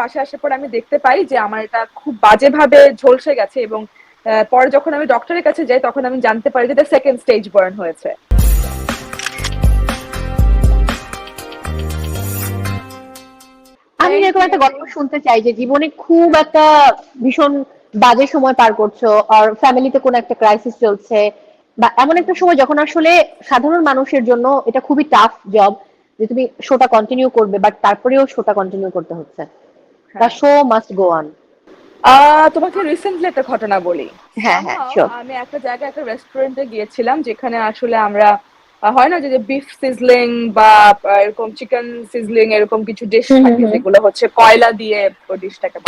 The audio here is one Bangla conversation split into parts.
বাসায় আসার পর আমি দেখতে পাই যে আমার এটা খুব বাজেভাবে ঝলসে গেছে এবং পরে যখন আমি ডক্টরের কাছে যাই, তখন আমি জানতে পারি যে এটা সেকেন্ড স্টেজ বার্ন হয়েছে। আমি এরকম একটা গল্প শুনতে চাই যে জীবনে খুব একটা ভীষণ বাজে সময় পার করছ, আর ফ্যামিলিতে কোনো একটা ক্রাইসিস চলছে, বা এমন একটা সময় যখন আসলে সাধারণ মানুষের জন্য এটা খুবই টাফ জব যে তুমি শোটা কন্টিনিউ করবে বাট তারপরেও শোটা কন্টিনিউ করতে হচ্ছে। The show must go on তোমাকে রিসেন্টলি একটা ঘটনা বলি। হ্যাঁ, হ্যাঁ, আমি একটা জায়গায় একটা রেস্টুরেন্টে গিয়েছিলাম যেখানে আসলে আমরা হয় না যে বিফ সিজলিং বা এরকম চিকেন সিজলিং এরকম কিছু ডিশ থাকে যেগুলো হচ্ছে কয়লা দিয়ে ডিশটাকে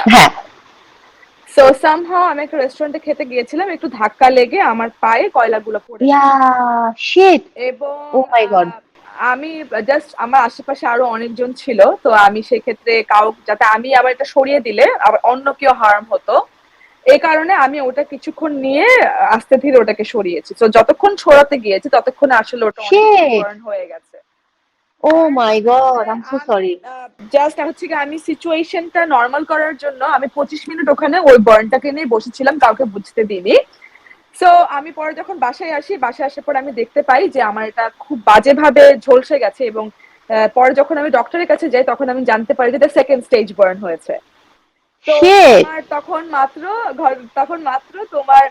সো সামহাও আমি একটা রেস্টুরেন্টে খেতে গিয়েছিলাম একটু ধাক্কা লেগে আমার পায়ে কয়লাগুলো পড়ে এবং আমি জাস্ট আমার আশেপাশে আরও অনেকজন ছিল তো আমি সেক্ষেত্রে কাউ যাতে আমি আবার এটা সরিয়ে দিলে আবার অন্য কেউ হার্ম হতো। এই কারণে আমি ওটা কিছুক্ষণ নিয়ে আস্তে ধীরে ওটাকে সরিয়েছি। তো যতক্ষণ সরাতে গিয়েছি ততক্ষণ আসলে ওটা. হয়ে গেছে। ও my God I am so sorry just হচ্ছে কি আমি সিচুয়েশনটা নর্মাল করার জন্য আমি পঁচিশ মিনিট ওখানে ওই বার্নটাকে নিয়ে বসেছিলাম কাউকে বুঝতে দিইনি। সো আমি পরে যখন বাসায় আসি বাসায় আসার পর আমি দেখতে পাই যে আমার এটা খুব বাজেভাবে ঝলসে গেছে এবং পরে যখন আমি ডক্টরের কাছে যাই তখন আমি জানতে পারি যে সেকেন্ড স্টেজ বার্ন হয়েছে। তখন মাত্র তখন মাত্র তোমার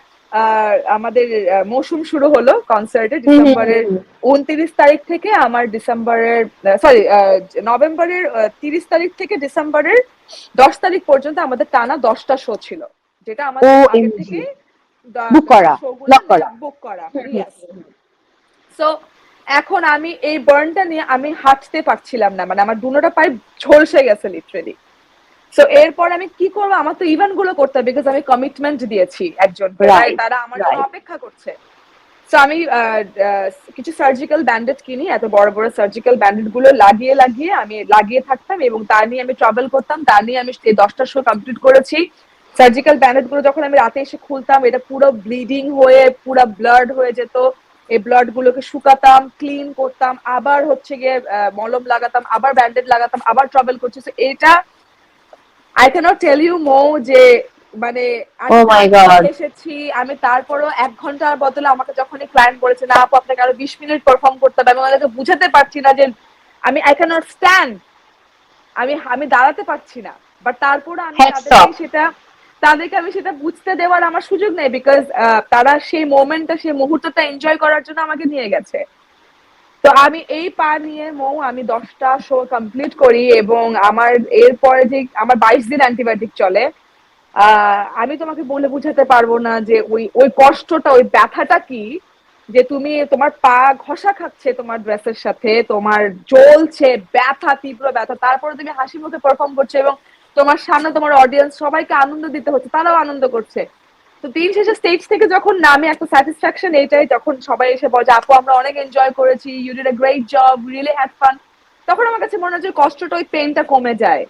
আমাদের মৌসুম শুরু হলো কনসার্টে ডিসেম্বরের উনত্রিশ তারিখ থেকে আমার ডিসেম্বরের সরি নভেম্বরের তিরিশ তারিখ থেকে ডিসেম্বরের দশ তারিখ পর্যন্ত আমাদের টানা দশটা শো ছিল। যেটা আমাদের আগে থেকে Book করা। বুক করা। সো এখন আমি এই বার্নটা নিয়ে আমি হাঁটতে পারছিলাম না মানে আমার দুনোটা পায়ে ঝলসে গেছে লিটারেলি সো এরপর আমি কি করব? আমার তো ইভেন্টগুলো করতে হবে বিকজ আমি কমিটমেন্ট দিয়েছি একজন তারা আমার অপেক্ষা করছে। সো আমি কিছু সার্জিক্যাল ব্যান্ডেড কিনি এত বড় বড় সার্জিক্যাল ব্যান্ডেডগুলো লাগিয়ে লাগিয়ে আমি লাগিয়ে থাকতাম এবং তা নিয়ে আমি ট্রাভেল করতাম তা নিয়ে আমি এই দশটা শো কমপ্লিট করেছি। সার্জিক্যাল ব্যান্ডেডগুলো যখন আমি রাতে এসে খুলতাম এটা পুরো ব্লিডিং হয়ে পুরো ব্লাড হয়ে যেত। এই ব্লাড গুলোকে শুকাতাম ক্লিন করতাম আবার হচ্ছে গিয়ে মলম লাগাতাম আবার ব্যান্ডেড লাগাতাম আবার ট্রাভেল করছি। So এটা I can't tell you more যে মানে আমি Oh এসেছি আমি তারপরও এক ঘণ্টার বদলে আমাকে যখনই ক্লায়েন্ট বলেছে না আপু আপনাকে আরও বিশ মিনিট পারফর্ম করতে হবে। আমি ওদেরকে বুঝাতে পারছি না যে আমি আই ক্যানট স্ট্যান্ড আমি আমি দাঁড়াতে পারছি না। বাট তারপরে আমি তাদেরকে সেটা তাদেরকে আমি সেটা বুঝতে দেওয়ার আমার সুযোগ নেই বিকজ তারা সেই মোমেন্টটা সেই মুহূর্তটা এনজয় করার জন্য আমাকে নিয়ে গেছে। তো আমি এই পা নিয়ে, মৌ, আমি দশটা শো কমপ্লিট করি এবং আমার এরপরে যে, আমার বাইশ দিন অ্যান্টিবায়োটিক চলে আমি তোমাকে বলে বুঝাতে পারব না যে ওই ওই কষ্টটা, ওই ব্যথাটা কি, যে তুমি তোমার পা ঘষা খাচ্ছে তোমার ড্রেসের সাথে, তোমার জ্বলছে, ব্যথা, তীব্র ব্যথা, তারপরে তুমি হাসি মুখে পারফর্ম করছ এবং তোমার সামনে তোমার অডিয়েন্স সবাইকে আনন্দ দিতে হচ্ছে তারাও আনন্দ করছে। তো দিন শেষে স্টেজ থেকে যখন নামে একটা স্যাটিসফ্যাকশন এইটাই তখন সবাই এসে বলে যে, আপু আমরা অনেক এনজয় করেছি you did a great job really had fun তখন আমার কাছে মনে হয় যে কষ্টটা ওই পেনটা কমে যায়।